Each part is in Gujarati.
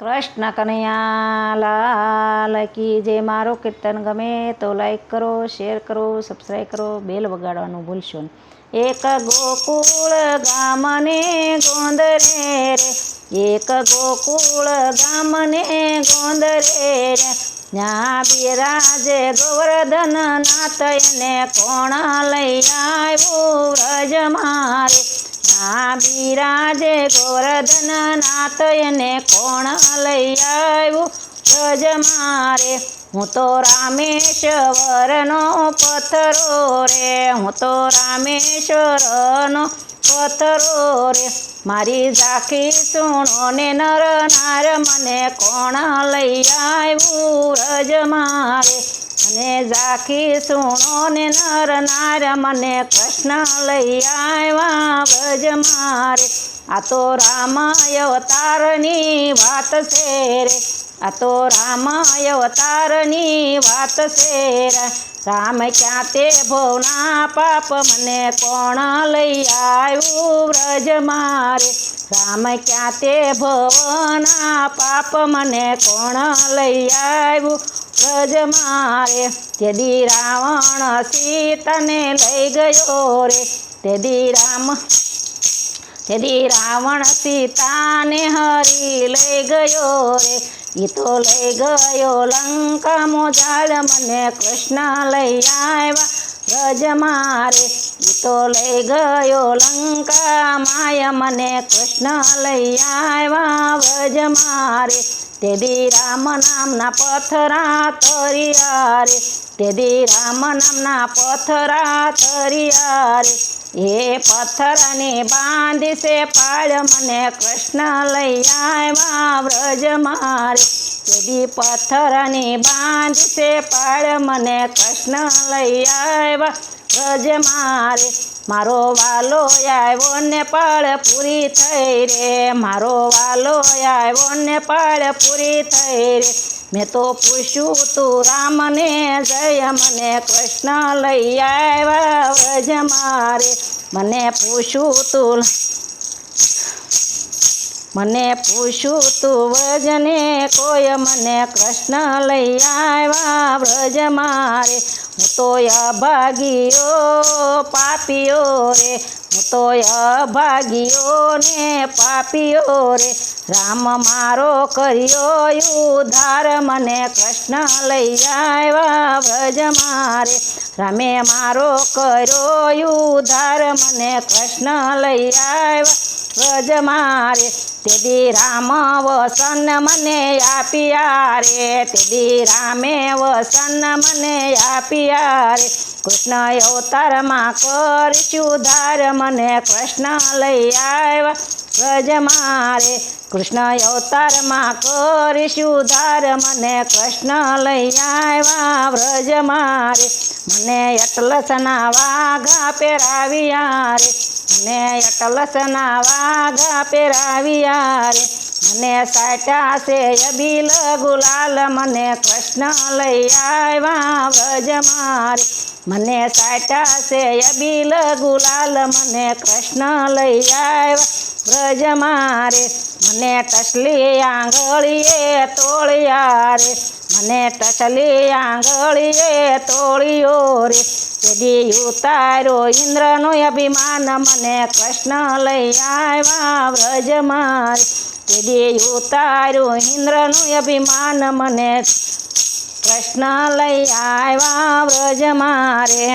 કૃષ્ણ કનૈયા લાલ કી જે મારો કીર્તન ગમે તો લાઈક કરો શેર કરો સબસ્ક્રાઈબ કરો બેલ વગાડવાનું ભૂલશો એક ગોકુળ ગામને ગોંદરે રે એક ગોકુળ ગામને ગોંદરે રે બિરાજે ગોવર્ધન નાતયને કોણ લઈ આવ્યું વ્રજ મારે. ત્યાં બિરાજે ગોરધન નાથ એને કોણ લઈ આવ્યું? ગજ મારે, હું તો રામેશ્વરનો પથરો રે, હું તો રામેશ્વરનો પથરો રે. મારી ઝાંખી સુણો ને નર નાર મને કોણ લઈ આવ્યું? રજ મારે અને ઝાંખી સુણો ને નર નાર, મને કૃષ્ણ લઈ આવ્યા, ભજ મારે. આ તો રામાય અવતારની વાત છે રે આ તો રામાય અવતારની વાત છે રે રામ ક્યાં તે ભવના પાપ, મને કોણ લઈ આવ્યું, વ્રજ મારે. રામ ક્યાં તે ભવના પાપ મને કોણ લઈ આવ્યું વ્રજ મારે તેદી રાવણ સીતાને લઈ ગયો રે તેદી રામ તેદી રાવણ સીતાને હરી લઈ ગયો રે ઈ તો લઈ ગયો લંકા મોજાળ મને કૃષ્ણ લઈ આવ્યા વ્રજ મારે ઈ તો લઈ ગયો લંકા માય મને કૃષ્ણ લઈ આવ્યા, વજ મારે. તેદી રામ નામના પથરા તરિયા રે તેદી રામ નામના પથરા તરિયા રે એ પથ્થરને બાંધશે પાળ મને કૃષ્ણ લઈ આવ્યા, વ્રજ મારે. તેદી પથ્થરને બાંધશે પાળ મને કૃષ્ણ લઈ આવ્યા. વ્રજ મારે. મારો વાલો આવ્યો ને પાળ પૂરી થઈ રે. મારો વાલો આવ્યો ને પાળ પૂરી થઈ રે. મેં તો પૂછ્યું, તું રામને જય મને કૃષ્ણ લઈ આવ્યા વ્રજ મારે. મને પૂછ્યું, તું મને પૂછ્યું તું વજને કોઈ મને કૃષ્ણ લઈ આવ્યા? વ્રજ મારે, હું તો અભાગીઓ, પાપીઓ રે. હું તો અભાગીઓ ને પાપીઓ રે. રામ મારો કર્યો ઉધાર મને કૃષ્ણ લઈ આવ્યા? વ્રજ મારે, રામે મારો કર્યો ઉધાર મને કૃષ્ણ લઈ આવ્યા? વ્રજ મારે તેદી રામ વસન મને આપ્યા રે તેદી રામે વસન મને આપ્યા રે કૃષ્ણ અવતારમાં કરશું ધાર મને કૃષ્ણ લઈ આવ્યા વ્રજ મારે કૃષ્ણ અવતારમાં કરીશું ધાર મને કૃષ્ણ લઈ આવ્યા વ્રજ મારે મને અટલસના વાઘા પહેરાવ્યા રે મને અટલસના વાઘા પહેરાવ્યા રે મને સાટા છે અબીલ ગુલાલ મને કૃષ્ણ લઈ આવ્યા વ્રજ મારે મને સાટા છે અબીલ ગુલાલ મને કૃષ્ણ લઈ આવ્યા વ્રજ મારે મને ટસલી આંગળીએ તોળિયા રે મને ટસલી આંગળીએ તોળિયો રે તેદી ઉતારો ઇન્દ્રનો અભિમાન મને કૃષ્ણ લઈ આવ્યા વ્રજ મારે તેદી ઉતારો ઇન્દ્રનું અભિમાન મને કૃષ્ણ લઈ આવ્યા વ્રજ મારે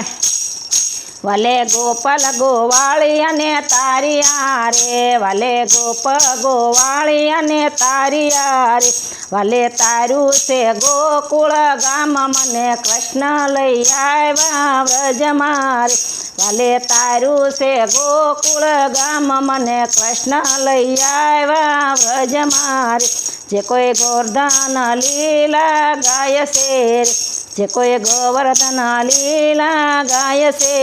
વલે ગોપાલ ગોવાળી અને તારિયા રે વલે ગોપ ગોવાળી અને તારિયા રે વલે તારું છે ગોકુળ ગામ મને કૃષ્ણ લઈ આવ્યા વ્રજ મારે વલે તારું છે ગોકુળ ગામ મને કૃષ્ણ લઈ આવ્યા વ્રજ મારે જે કોઈ ગોર્ધન લીલા ગાય છે જે કોઈ ગોવર્ધન લીલા ગાય છે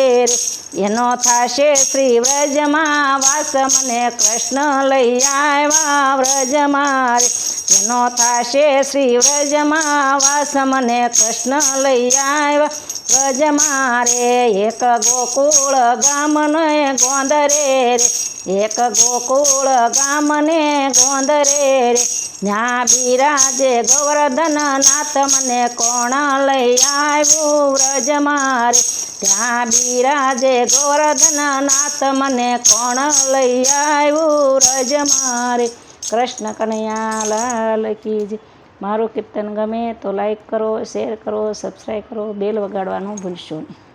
એનો થાશે શ્રી વ્રજમાં વાસ મને કૃષ્ણ લઈ આવ્યા વ્રજ મારે એનો થાશે શ્રી વ્રજમાં વાસ મને કૃષ્ણ લઈ આવ્યા વ્રજ મારે એક ગોકુળ ગામને ગોંદરે રે એક ગોકુળ ગામને ગોંદરે રે ન્યા બિરાજે ગોવર્ધન નાથ મને કોણ લઈ આવ્યું વ્રજ મારે ત્યાં બિરાજે ગોવર્ધન નાથ મને કોણ લઈ આવ્યું વ્રજ મારે કૃષ્ણ કનૈયા લાલ કી જય મારું કીર્તન ગમે તો લાઈક કરો શેર કરો સબસ્ક્રાઈબ કરો બેલ વગાડવાનું ભૂલશો નહીં.